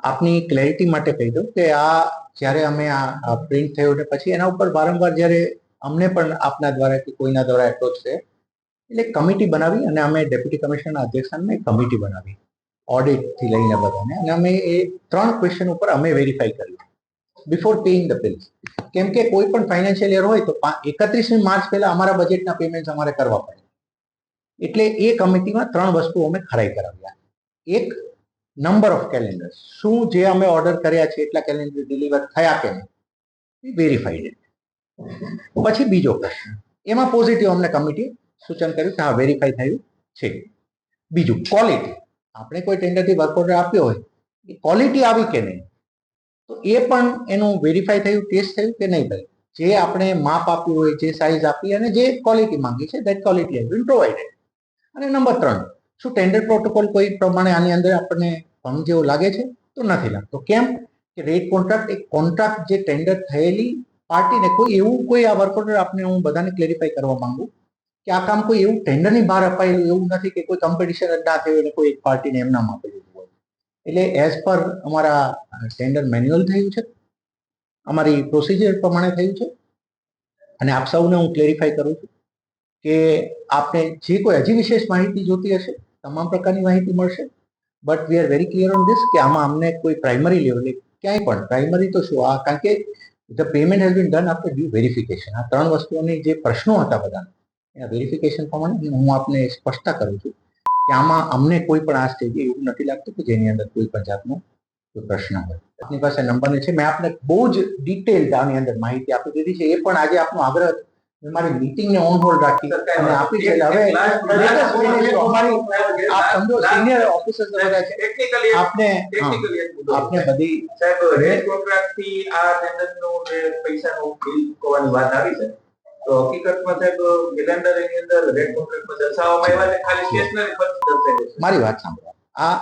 આપની ક્લેરિટી માટે કહી દઉં કે આ જ્યારે અમે આ પ્રિન્ટ થયું ને પછી એના ઉપર વારંવાર જ્યારે અમને પણ આપના દ્વારા કે કોઈના દ્વારા એપ્રોચ છે, એટલે કમિટી બનાવી અને અમે ડેપ્યુટી કમિશનરના અધ્યક્ષસ્થાનમાં કમિટી બનાવી ઓડિટથી લઈને બધાને. અને અમે એ ત્રણ ક્વેશ્ચન ઉપર અમે વેરીફાઈ કર્યું. બિફોર પેઇંગ ધ બિલ્સ કેમ કે કોઈ પણ ફાઇનાન્શિયલ યર હોય તો એકત્રીસમી માર્ચ પહેલા અમારા બજેટના પેમેન્ટ અમારે કરવા પડે. એટલે એ કમિટીમાં ત્રણ વસ્તુ અમે ખરાઈ કરાવ્યા. એક નંબર ઓફ કેલેન્ડર શું જે અમે ઓર્ડર કર્યા છે, એટલા કેલેન્ડર ડિલિવર થયા કે નહીં વેરીફાઈડ પછી બીજો પ્રશ્ન. એમાં પોઝિટિવ અમને કમિટી સૂચન કર્યું કે હા વેરીફાઈ થયું છે. બીજું ક્વોલિટી આપણે કોઈ ટેન્ડરથી વર્ક ઓર્ડર આપ્યો હોય, એ ક્વોલિટી આવી કે નહીં? તો એ પણ એનું વેરીફાઈ થયું ટેસ્ટ થયું કે નહીં ભાઈ? જે આપણે માપ આપ્યું હોય, જે સાઇઝ આપી અને જે ક્વોલિટી માંગી છે that quality has been provided અને નંબર ત્રણ, શું ટેન્ડર પ્રોટોકોલ કોઈ પ્રમાણે આની અંદર આપણને ભંગ જેવું લાગે છે, તો નથી લાગતો. કેમ? કે રેટ કોન્ટ્રાક્ટ, એક કોન્ટ્રાક્ટ જે ટેન્ડર થયેલી પાર્ટીને કોઈ એવું કોઈ આ વર્ક ઓર્ડર આપને હું બધાને ક્લેરિફાઈ કરવા માંગુ કે આ કામ કોઈ એવું ટેન્ડરની બહાર અપાયેલું એવું નથી કે કોઈ કોમ્પિટિશન જ ના થયું અને કોઈ એક પાર્ટીને એમના આપેલું હોય. એટલે એઝ પર અમારા ટેન્ડર મેન્યુઅલ થયું છે, અમારી પ્રોસિજર પ્રમાણે થયું છે અને આપ સૌને હું ક્લેરિફાઈ કરું છું કે આપને જે કોઈ હજી વિશેષ માહિતી જોતી હશે, તમામ પ્રકારની માહિતી મળશે. But we are very clear on this કે આમાં અમને કોઈ પ્રાઇમરી લેવલે ક્યાંય પણ પ્રાઇમરી તો શું? આ કારણ કે the payment has been done after due verification આ ત્રણ વસ્તુઓની જે પ્રશ્નો હતા બધા એના વેરિફિકેશન પ્રમાણે હું આપને સ્પષ્ટતા કરું છું કે આમાં અમને કોઈ પણ આ સ્ટેજે એવું નથી લાગતું કે જેની અંદર કોઈ પણ જાતનો કોઈ પ્રશ્ન હોય. આપની પાસે નંબર છે. મેં આપને બહુ જ ડિટેલ આની અંદર માહિતી આપી દીધી છે. એ પણ આજે આપનો આગ્રહ મેં મારી મીટિંગને ઓન હોલ્ડ રાખી અને આપી છે એટલે હવે latest finish તો અમારી આપ સમજો સિનિયર ઓફિસર્સ બધા છે ટેકનિકલી આપને હા, ટેકનિકલી એક મુદ્દો આપને બધી સાહેબ રેટ કોન્ટ્રાક્ટથી આ ટેન્ડરનું જે પૈસાનું બિલ ચૂકવવાની વાત આવી છે તો હકીકતમાં સાહેબ કેલેન્ડર એની અંદર રેટ કોન્ટ્રાક્ટમાં દર્શાવવામાં આવ્યા છે ખાલી સ્ટેશનરી ખર્ચ દર્શાવ્યો છે મારી વાત સાંભળો. આ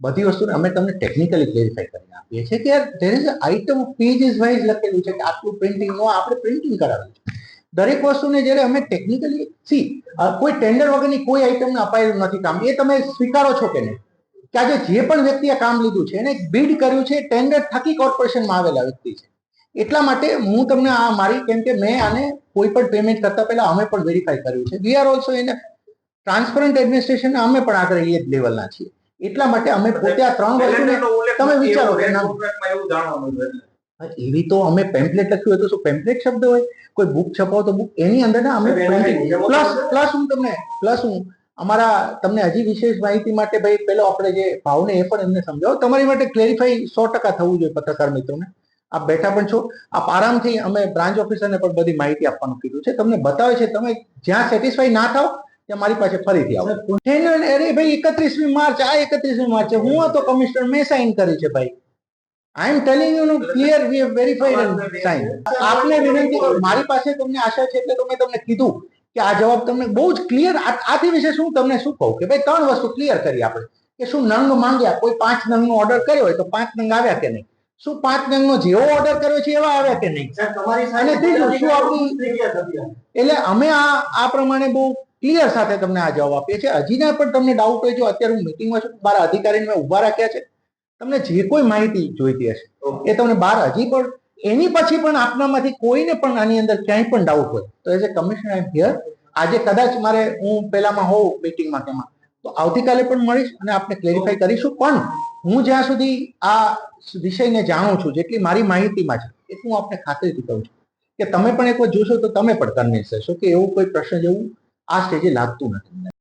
બધી વસ્તુને અમે તમને ટેકનિકલી ક્લેરિફાઈ કરીને આપીએ છીએ કે યાર there is item pages wise લખેલું છે કે આટલું પ્રિન્ટિંગ નો આપણે પ્રિન્ટિંગ કરાવ્યું છે. દરેક વસ્તુને જ્યારે અમે ટેકનિકલી સી કોઈ ટેન્ડર વગરની કોઈ આઈટમને અપાયેલું નથી કામ. એ તમે સ્વીકારો છો કે નહીં? કે આજે જે પણ વ્યક્તિએ કામ લીધું છે એને બીડ કર્યું છે ટેન્ડર થકી કોર્પોરેશનમાં આવેલા વ્યક્તિ છે. એટલા માટે હું તમને આ મારી કેમ કે મેં આને કોઈ પણ પેમેન્ટ કરતા પહેલા અમે પણ વેરીફાઈ કર્યું છે. વી આર ઓલ્સો એને ટ્રાન્સપરન્ટ એડમિનિસ્ટ્રેશન અમે પણ આગળ એ જ લેવલના છીએ. એટલા માટે અમે પોતે આ ત્રણ વસ્તુને તમે વિચારો કે એવું જાણવા મળ્યું એવી તો અમે પેમ્પલેટ લખ્યું હોય તો શું પેમ્પલેટ શબ્દ હોય? કોઈ બુક છપાવો તો બુક એની અંદર ના અમે પ્લસ પ્લસ હું તમને પ્લસ હું અમારા તમને હજી વિશેષ માહિતી માટે ભાઈ પેલો આપણે જે ભાવને એ પણ એમને સમજાવો. તમારી માટે ક્લેરિફાઈ સો ટકા થવું જોઈએ પત્રકાર મિત્રોને. આપ બેઠા પણ છો. આપ આરામથી અમે બ્રાન્ચ ઓફિસરને પણ બધી માહિતી આપવાનું કીધું છે. તમને બતાવે છે તમે જ્યાં સેટિસ્ફાઈ ના થાવ ત્યાં મારી પાસે ફરીથી આવો. અરે ભાઈ એકત્રીસમી માર્ચ આ એકત્રીસમી માર્ચ છે. હું હતો કમિશનર મેં સાઇન કરી છે ભાઈ. I am telling you know clear we have verified in time આપને વિનંતી મારી પાસે તમને આશા છે એટલે તો મેં તમને કીધું કે આ જવાબ તમને બહુ જ ક્લિયર આથી વિશે શું તમને શું કહું કે ભાઈ ત્રણ વસ્તુ ક્લિયર કરી આપણે. કે શું નંગ માંગ્યા કોઈ પાંચ નંગનો ઓર્ડર કર્યો હોય તો પાંચ નંગ આવ્યા કે નહીં? શું પાંચ નંગનો જેવો ઓર્ડર કર્યો છે એવા આવ્યા કે નહીં? અને ત્રીજું શું આપણું એટલે અમે આ આ પ્રમાણે બહુ ક્લિયર સાથે તમને આ જવાબ આપીએ છીએ. હજીના પણ તમને ડાઉટ હોય જો અત્યારે હું મિટિંગમાં છું મારા અધિકારીને મેં ઊભા રાખ્યા છે. તમને જે કોઈ માહિતી જોઈતી હશે, એ તમને બહાર હજી પણ, એની પછી પણ આપનામાંથી કોઈને પણ આની અંદર ક્યાંય પણ ડાઉટ હોય, તો as a commissioner I here આજે કદાચ મારે હું પહેલામાં હોઉં મિટિંગમાં તેમાં, તો આવતીકાલે પણ મળીશ અને આપણે ક્લેરિફાઈ કરીશું. પણ હું જ્યાં સુધી આ વિષયને જાણું છું, જેટલી મારી માહિતીમાં છે, એટલું હું આપને ખાતરીથી કહું છું કે તમે પણ એકવાર જોશો તો તમે પણ કન્વિન્સ થશો કે એવું કોઈ પ્રશ્ન જેવું આ સ્ટેજે લાગતું નથી.